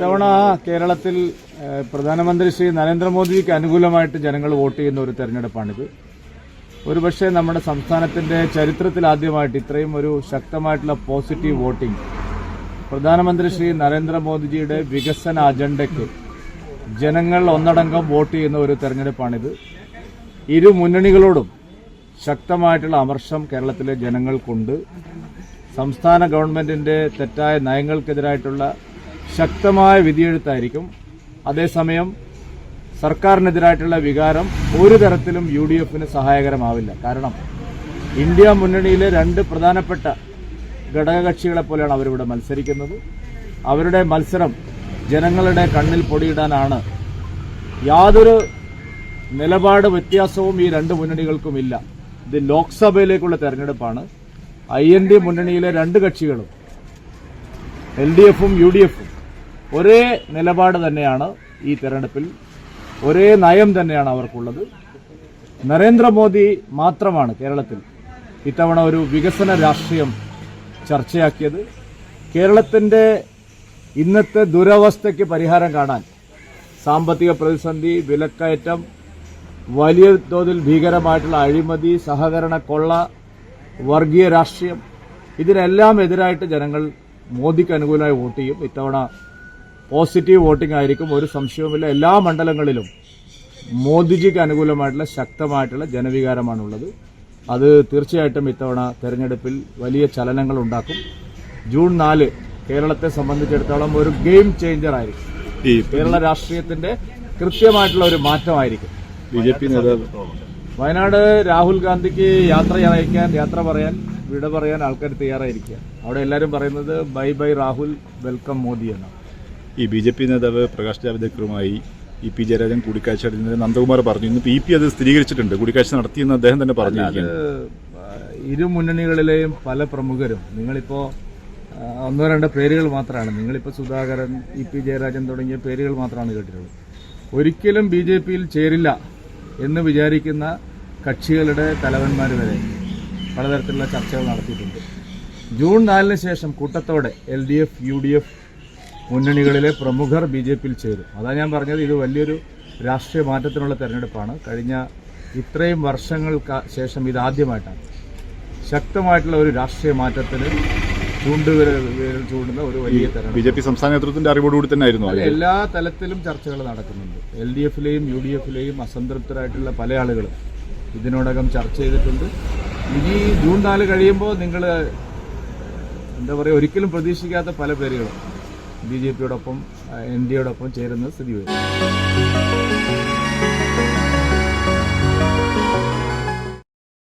ഇത്തവണ കേരളത്തിൽ പ്രധാനമന്ത്രി ശ്രീ നരേന്ദ്രമോദിക്ക് അനുകൂലമായിട്ട് ജനങ്ങൾ വോട്ട് ചെയ്യുന്ന ഒരു തെരഞ്ഞെടുപ്പാണിത്. ഒരുപക്ഷെ നമ്മുടെ സംസ്ഥാനത്തിന്റെ ചരിത്രത്തിൽ ആദ്യമായിട്ട് ഇത്രയും ഒരു ശക്തമായിട്ടുള്ള പോസിറ്റീവ് വോട്ടിംഗ് പ്രധാനമന്ത്രി ശ്രീ നരേന്ദ്രമോദിജിയുടെ വികസന അജണ്ടയ്ക്ക് ജനങ്ങൾ ഒന്നടങ്കം വോട്ട് ചെയ്യുന്ന ഒരു തെരഞ്ഞെടുപ്പാണിത്. ഇരു മുന്നണികളോടും ശക്തമായിട്ടുള്ള അമർഷം കേരളത്തിലെ ജനങ്ങൾക്കുണ്ട്. സംസ്ഥാന ഗവൺമെന്റിന്റെ തെറ്റായ നയങ്ങൾക്കെതിരായിട്ടുള്ള ശക്തമായ വിധിയെഴുത്തായിരിക്കും. അതേസമയം സർക്കാരിനെതിരായിട്ടുള്ള വികാരം ഒരു തരത്തിലും യു ഡി എഫിന് സഹായകരമാവില്ല. കാരണം ഇന്ത്യ മുന്നണിയിലെ രണ്ട് പ്രധാനപ്പെട്ട ഘടകകക്ഷികളെ പോലെയാണ് അവരിവിടെ മത്സരിക്കുന്നത്. അവരുടെ മത്സരം ജനങ്ങളുടെ കണ്ണിൽ പൊടിയിടാനാണ്. യാതൊരു നിലപാട് വ്യത്യാസവും ഈ രണ്ട് മുന്നണികൾക്കുമില്ല. ഇത് ലോക്സഭയിലേക്കുള്ള തെരഞ്ഞെടുപ്പാണ്. ഐ എൻ ഡി മുന്നണിയിലെ രണ്ട് കക്ഷികളും എൽ ഡി എഫും യു ഡി എഫും. ഒരേ നിലപാട് തന്നെയാണ് ഈ തെരഞ്ഞെടുപ്പിൽ ഒരേ നയം തന്നെയാണ് അവർക്കുള്ളത്. നരേന്ദ്രമോദി മാത്രമാണ് കേരളത്തിൽ ഇത്തവണ ഒരു വികസന രാഷ്ട്രീയം ചർച്ചയാക്കിയത്. കേരളത്തിന്റെ ഇന്നത്തെ ദുരവസ്ഥയ്ക്ക് പരിഹാരം കാണാൻ സാമ്പത്തിക പ്രതിസന്ധി വിലക്കയറ്റം വലിയ തോതിൽ ഭീകരമായിട്ടുള്ള അഴിമതി സഹകരണ കൊള്ള വർഗീയ രാഷ്ട്രീയം ഇതിനെല്ലാം എതിരായിട്ട് ജനങ്ങൾ മോദിക്ക് അനുകൂലമായി വോട്ട് ചെയ്യും. ഇത്തവണ പോസിറ്റീവ് വോട്ടിംഗ് ആയിരിക്കും. ഒരു സംശയവുമില്ല. എല്ലാ മണ്ഡലങ്ങളിലും മോദിജിക്ക് അനുകൂലമായിട്ടുള്ള ശക്തമായിട്ടുള്ള ജനവികാരമാണുള്ളത്. അത് തീർച്ചയായിട്ടും ഇത്തവണ തെരഞ്ഞെടുപ്പിൽ വലിയ ചലനങ്ങൾ ഉണ്ടാക്കും. ജൂൺ നാല് കേരളത്തെ സംബന്ധിച്ചിടത്തോളം ഒരു ഗെയിം ചേഞ്ചർ ആയിരിക്കും. കേരള രാഷ്ട്രീയത്തിന്റെ കൃത്യമായിട്ടുള്ള ഒരു മാറ്റമായിരിക്കും. ബി ജെ പി നേതാവ് വയനാട് രാഹുൽ ഗാന്ധിക്ക് യാത്ര അയക്കാൻ യാത്ര പറയാൻ വിട പറയാൻ ആൾക്കാർ തയ്യാറായിരിക്കുക അവിടെ എല്ലാവരും പറയുന്നത് bye bye Rahul welcome Modi എന്നാണ്. ഈ ബി ജെ പി നേതാവ് പ്രകാശ് ജാവ്ദേക്കറുമായി ഇ പി ജയരാജൻ കൂടിക്കാഴ്ച നടത്തുന്നത് നന്ദകുമാർ പറഞ്ഞു. ഇന്ന് ഇ പി അത് സ്ഥിരീകരിച്ചിട്ടുണ്ട്. കൂടിക്കാഴ്ച നടത്തിയെന്ന് അദ്ദേഹം തന്നെ പറഞ്ഞു. ഇരു മുന്നണികളിലെയും പല പ്രമുഖരും നിങ്ങളിപ്പോ ആ, ഒന്നോ രണ്ടോ പേരുകൾ മാത്രമാണ് നിങ്ങളിപ്പോ സുധാകരൻ ഇ പി ജയരാജൻ തുടങ്ങിയ പേരുകൾ മാത്രമാണ് കേട്ടിട്ടുള്ളത്. ഒരിക്കലും ബി ജെ പിയിൽ ചേരില്ല എന്ന് വിചാരിക്കുന്ന കക്ഷികളുടെ തലവന്മാർ വരെ പലതരത്തിലുള്ള ചർച്ചകൾ നടത്തിയിട്ടുണ്ട്. ജൂൺ നാലിന് ശേഷം കൂട്ടത്തോടെ L D F U D F മുന്നണികളിലെ പ്രമുഖർ ബി ജെ പിയിൽ ചേരും. അതാണ് ഞാൻ പറഞ്ഞത് ഇത് വലിയൊരു രാഷ്ട്രീയ മാറ്റത്തിനുള്ള തെരഞ്ഞെടുപ്പാണ്. കഴിഞ്ഞ ഇത്രയും വർഷങ്ങൾക്ക് ശേഷം ഇതാദ്യമായിട്ടാണ് ശക്തമായിട്ടുള്ള ഒരു രാഷ്ട്രീയ മാറ്റത്തിന് ചൂണ്ടുവിരൽ ചൂണ്ടുന്ന ഒരു വലിയ തെരഞ്ഞെടുപ്പ്. ബി ജെ പി സംസ്ഥാന നേതൃത്വത്തിന്റെ അറിവോടുകൂടി തന്നെ ആയിരുന്നു എല്ലാ തലത്തിലും ചർച്ചകൾ നടക്കുന്നുണ്ട്. എൽ ഡി എഫിലെയും യു ഡി എഫിലെയും അസംതൃപ്തരായിട്ടുള്ള പല ആളുകളും ഇതിനോടകം ചർച്ച ചെയ്തിട്ടുണ്ട്. ഇനി ജൂൺ നാല് കഴിയുമ്പോൾ നിങ്ങൾ എന്താ പറയുക ഒരിക്കലും പ്രതീക്ഷിക്കാത്ത പല പേരുകളും ബി ജെ പിയോടൊപ്പം എൻ ഡി എയോടൊപ്പം ചേരുന്ന സ്ഥിതി വരും